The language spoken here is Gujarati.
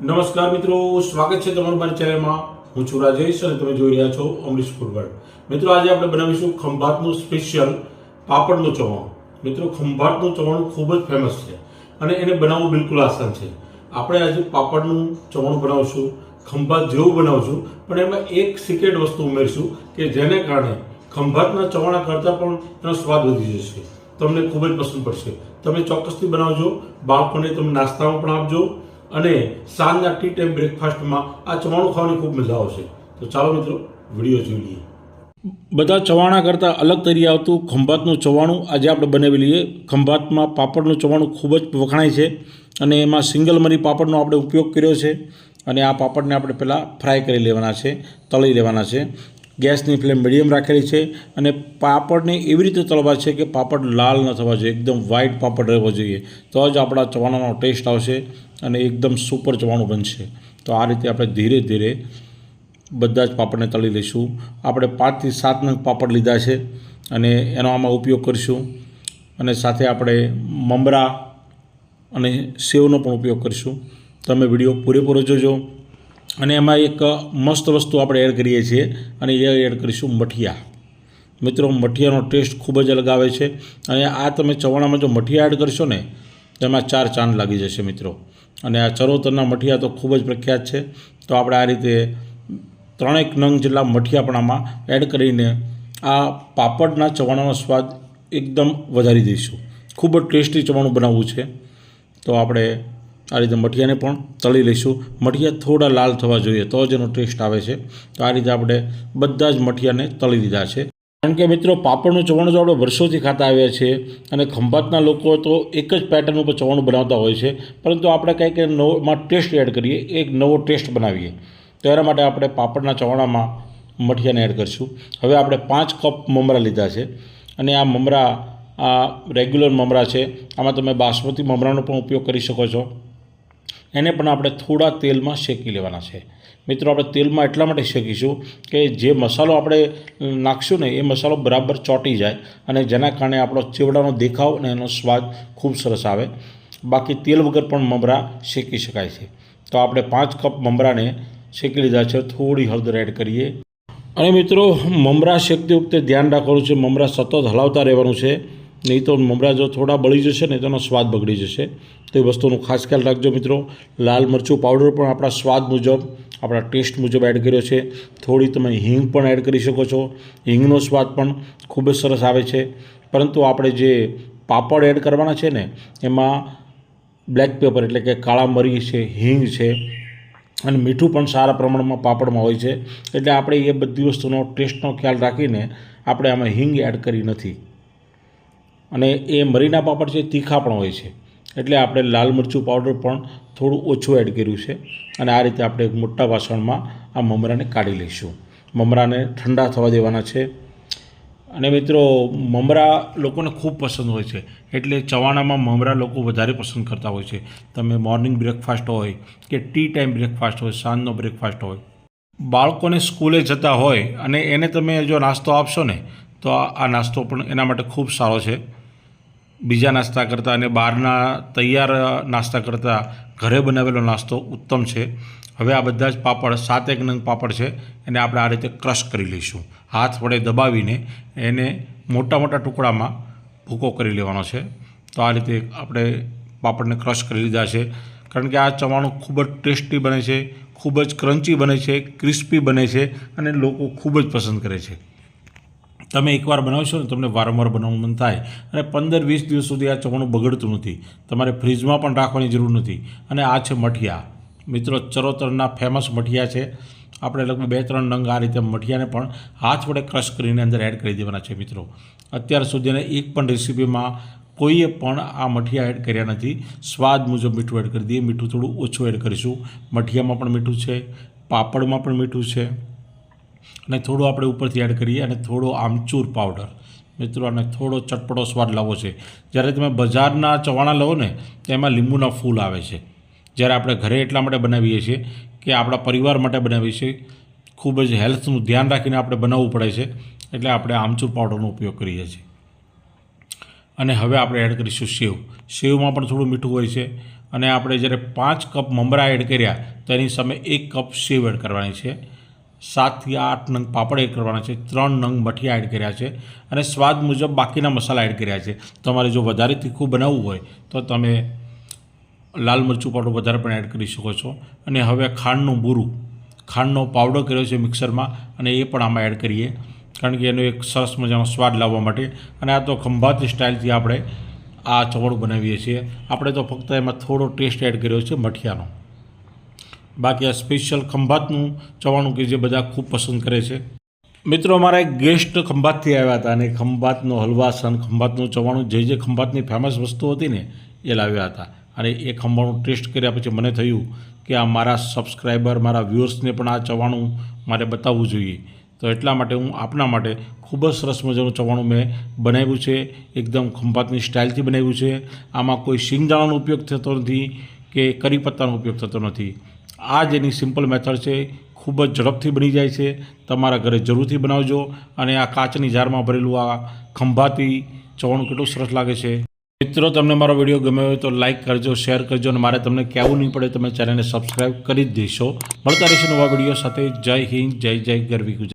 નમસ્કાર મિત્રો, સ્વાગત છે તમારું મારી ચેનલમાં. હું છું રાજેશ અને તમે જોઈ રહ્યા છો અમરીશ ફૂડવર્ડ મિત્રો, આજે આપણે બનાવીશું ખંભાતનું સ્પેશિયલ પાપડનું ચવાણું. મિત્રો, ખંભાતનું ચવાણું ખૂબ જ ફેમસ છે અને એને બનાવવું બિલકુલ આસાન છે. આપણે આજે પાપડનું ચવાણું બનાવશું, ખંભાત જેવું બનાવશું, પણ એમાં એક સિક્રેટ વસ્તુ ઉમેરશું કે જેને કારણે ખંભાતના ચવાણા કરતાં પણ એનો સ્વાદ વધી જશે તમને ખૂબ જ પસંદ પડશે. તમે ચોક્કસથી બનાવજો. બાળકોને તમે નાસ્તામાં પણ આપજો. અને સાંજના ટી ટાઈમ બ્રેકફાસ્ટમાં આ ચવાણું ખાવાની ખૂબ મજા આવશે. તો ચાલો મિત્રો, વીડિયો જોઈ બધા ચવાણા કરતાં અલગ તરી આવતું ખંભાતનું ચવાણું આજે આપણે બનાવી લઈએ. ખંભાતમાં પાપડનું ચવાણું ખૂબ જ વખણાય છે અને એમાં સિંગલ મરી પાપડનો આપણે ઉપયોગ કર્યો છે. અને આ પાપડને આપણે પહેલાં ફ્રાય કરી લેવાના છે, તળી લેવાના છે. ગેસની ફ્લેમ મીડિયમ રાખેલી છે અને પાપડને એવી રીતે તળવા છે કે પાપડ લાલ ન થવા જોઈએ, એકદમ વ્હાઇટ પાપડ રહેવો જોઈએ. તો જ આપણા ચવાણાનો ટેસ્ટ આવશે અને એકદમ સુપર ચવાણું બનશે. તો આ રીતે આપણે ધીરે ધીરે બધા જ પાપડને તળી લઈશું. આપણે પાંચથી સાત નંગ પાપડ લીધા છે અને એનો આમાં ઉપયોગ કરીશું. અને સાથે આપણે મમરા અને સેવનો પણ ઉપયોગ કરીશું. તમે વીડિયો પૂરેપૂરો જોજો. અને એમાં એક મસ્ત વસ્તુ આપણે એડ કરીએ છીએ અને એ એડ કરીશું મઠિયા. મિત્રો, મઠિયાનો ટેસ્ટ ખૂબ જ અલગ આવે છે અને આ તમે ચવાણામાં જો મઠિયા એડ કરશો ને તેમાં ચાર ચાંદ લાગી જશે મિત્રો. અને આ ચરોતરના મઠિયા તો ખૂબ જ પ્રખ્યાત છે. તો આપણે આ રીતે ત્રણેક નંગ જેટલા મઠિયા પણ આમાં એડ કરીને આ પાપડના ચવાણાનો સ્વાદ એકદમ વધારી દઈશું. ખૂબ જ ટેસ્ટી ચવાણું બનાવવું છે. તો આપણે આ રીતે મઠિયાને પણ તળી લઈશું. મઠિયા થોડા લાલ થવા જોઈએ તો જ એનો ટેસ્ટ આવે છે. તો આ રીતે આપણે બધા જ મઠિયાને તળી દીધા છે. કારણ કે મિત્રો, પાપડનું ચવાણું તો આપણે વર્ષોથી ખાતા આવ્યા છીએ અને ખંભાતના લોકો તો એક જ પેટર્ન ઉપર ચવાણું બનાવતા હોય છે, પરંતુ આપણે કંઈક નવોમાં ટેસ્ટ એડ કરીએ, એક નવો ટેસ્ટ બનાવીએ. તો એના માટે આપણે પાપડના ચવાણામાં મઠિયાને એડ કરીશું. હવે આપણે પાંચ કપ મમરા લીધા છે અને આ મમરા, આ રેગ્યુલર મમરા છે. આમાં તમે બાસમતી મમરાનો પણ ઉપયોગ કરી શકો છો. એને પણ આપણે થોડા તેલમાં શેકી લેવાના છે. મિત્રો, આપણે તેલમાં એટલા માટે શેકીશું કે જે મસાલો આપણે નાખશું ને એ મસાલો બરાબર ચોંટી જાય અને જેના કારણે આપણો ચેવડાનો દેખાવ અને એનો સ્વાદ ખૂબ સરસ આવે. બાકી તેલ વગર પણ મમરા શેકી શકાય છે. તો આપણે પાંચ કપ મમરાને શેકી લીધા છે. થોડી હળદર એડ કરીએ. અને મિત્રો, મમરા શેકતી વખતે ધ્યાન રાખવાનું છે, મમરા સતત હલાવતા રહેવાનું છે. નહીં તો મમરા જો થોડા બળી જશે ને તેનો સ્વાદ બગડી જશે. તો એ વસ્તુનો ખાસ ખ્યાલ રાખજો મિત્રો. લાલ મરચું પાવડર પણ આપણા સ્વાદ મુજબ, આપણા ટેસ્ટ મુજબ એડ કર્યો છે. થોડી તમે હિંગ પણ એડ કરી શકો છો. હિંગનો સ્વાદ પણ ખૂબ જ સરસ આવે છે. પરંતુ આપણે જે પાપડ એડ કરવાના છે ને, એમાં બ્લેક પેપર એટલે કે કાળા મરી છે, હિંગ છે અને મીઠું પણ સારા પ્રમાણમાં પાપડમાં હોય છે. એટલે આપણે એ બધી વસ્તુનો ટેસ્ટનો ખ્યાલ રાખીને આપણે આમાં હિંગ એડ કરી નથી. અને એ મરીના પાપડ છે તીખા પણ હોય છે. એટલે આપણે લાલ મરચું પાવડર પણ થોડું ઓછું એડ કર્યું છે અને આ રીતે આપણે એક મોટા વાસણમાં આ મમરાને કાઢી લઈશું. મમરાને ઠંડા થવા દેવાના છે. અને મિત્રો, મમરા લોકોને ખૂબ પસંદ હોય છે. એટલે ચવાણામાં મમરા લોકો વધારે પસંદ કરતા હોય છે. તમે મોર્નિંગ બ્રેકફાસ્ટ હોય કે ટી ટાઈમ બ્રેકફાસ્ટ હોય, સાંજનો બ્રેકફાસ્ટ હોય. બાળકોને સ્કૂલે જતા હોય અને એને તમે જો નાસ્તો આપશો ને, તો આ નાસ્તો પણ એના માટે ખૂબ સારો છે. બીજા નાસ્તા કરતાં અને બહારના તૈયાર નાસ્તા કરતાં ઘરે બનાવેલો નાસ્તો ઉત્તમ છે. હવે આ બધા જ પાપડ, સાત એક નંગ પાપડ છે, એને આપણે આ રીતે ક્રશ કરી લઈશું. હાથ વડે દબાવીને એને મોટા મોટા ટુકડામાં ભૂકો કરી લેવાનો છે. તો આ રીતે આપણે પાપડને ક્રશ કરી લીધા છે. કારણ કે આ ચવાણું ખૂબ જ ટેસ્ટી બને છે, ખૂબ જ ક્રન્ચી બને છે, ક્રિસ્પી બને છે અને લોકો ખૂબ જ પસંદ કરે છે. તમે એકવાર બનાવશો ને તમને વારંવાર બનાવવાનું મન થાય. અને પંદર વીસ દિવસ સુધી આ ચવાણું બગડતું નથી. તમારે ફ્રીજમાં પણ રાખવાની જરૂર નથી. અને આ છે મઠિયા. મિત્રો, ચરોતરના ફેમસ મઠિયા છે. આપણે લગભગ બે ત્રણ નંગ આ રીતે મઠિયાને પણ હાથ વડે ક્રશ કરીને અંદર એડ કરી દેવાના છે મિત્રો. અત્યાર સુધીના એક પણ રેસીપીમાં કોઈએ પણ આ મઠિયા એડ કર્યા નથી. સ્વાદ મુજબ મીઠું એડ કરી દઈએ. મીઠું થોડું ઓછું એડ કરીશું. મઠિયામાં પણ મીઠું છે. પાપડમાં પણ મીઠું છે. અને થોડું આપણે ઉપરથી એડ કરીએ અને થોડો આમચૂર પાવડર મિત્રો, અને થોડો ચટપટો સ્વાદ લાવો છે. જ્યારે તમે બજારના ચવાણા લો ને તો લીંબુના ફૂલ આવે છે. જ્યારે આપણે ઘરે એટલા માટે બનાવીએ છીએ કે આપણા પરિવાર માટે બનાવીએ છીએ, ખૂબ જ હેલ્થનું ધ્યાન રાખીને આપણે બનાવવું પડે છે, એટલે આપણે આમચૂર પાવડરનો ઉપયોગ કરીએ છીએ. અને હવે આપણે એડ કરીશું સેવ. સેવમાં પણ થોડું મીઠું હોય છે. અને આપણે જ્યારે પાંચ કપ મમરા એડ કર્યા, તેની સામે એક કપ સેવ એડ કરવાની છે. સાતથી આઠ નંગ પાપડ એડ કરવાના છે, ત્રણ નંગ મઠિયા એડ કર્યા છે અને સ્વાદ મુજબ બાકીના મસાલા એડ કર્યા છે. તમારે જો વધારે તીખું બનાવવું હોય તો તમે લાલ મરચું પાવડર વધારે પણ એડ કરી શકો છો. અને હવે ખાંડનું બૂરું. ખાંડનો પાવડર કર્યો છે મિક્સરમાં અને એ પણ આમાં એડ કરીએ. કારણ કે એનો એક સરસ મજાનો સ્વાદ લાવવા માટે. અને આ તો ખંભાતી સ્ટાઇલથી આપણે આ ચવડું બનાવીએ છીએ. આપણે તો ફક્ત એમાં થોડો ટેસ્ટ એડ કર્યો છે મઠિયાનો. બાકી આ સ્પેશિયલ ખંભાતનું ચવાણું કે જે બધા ખૂબ પસંદ કરે છે. મિત્રો, અમારા એક ગેસ્ટ ખંભાતથી આવ્યા હતા અને ખંભાતનો હલવાસન ખંભાતનું ચવાણું, જે જે ખંભાતની ફેમસ વસ્તુ હતી ને, એ લાવ્યા હતા. અને એ ખંભાણું ટેસ્ટ કર્યા પછી મને થયું કે આ મારા સબસ્ક્રાઈબર મારા વ્યૂઅર્સને પણ આ ચવાણું મારે બતાવવું જોઈએ. તો એટલા માટે હું આપના માટે ખૂબ જ સરસ મજાનું ચવાણું મેં બનાવ્યું છે. એકદમ ખંભાતની સ્ટાઇલથી બનાવ્યું છે. આમાં કોઈ શિંગદાણાનો ઉપયોગ થતો નથી કે કરી પત્તાનો ઉપયોગ થતો નથી. આ જ એની સિમ્પલ મેથડ છે. ખૂબ જ ઝડપથી બની જાય છે. તમારા ઘરે જરૂરથી બનાવજો અને આ કાચની જારમાં ભરેલું આ ખંભાતી ચવાણું કેટલું સરસ લાગે છે. મિત્રો, તમને મારો વીડિયો ગમ્યો હોય તો લાઇક કરજો શેર કરજો અને મારે તમને કહેવું નહીં પડે તમે ચેનલને સબસ્ક્રાઈબ કરી જ દેશો. મળતા રહેશે નવા વીડિયો સાથે. જય હિન્દ, જય જય, ગરવી ગુજરાત.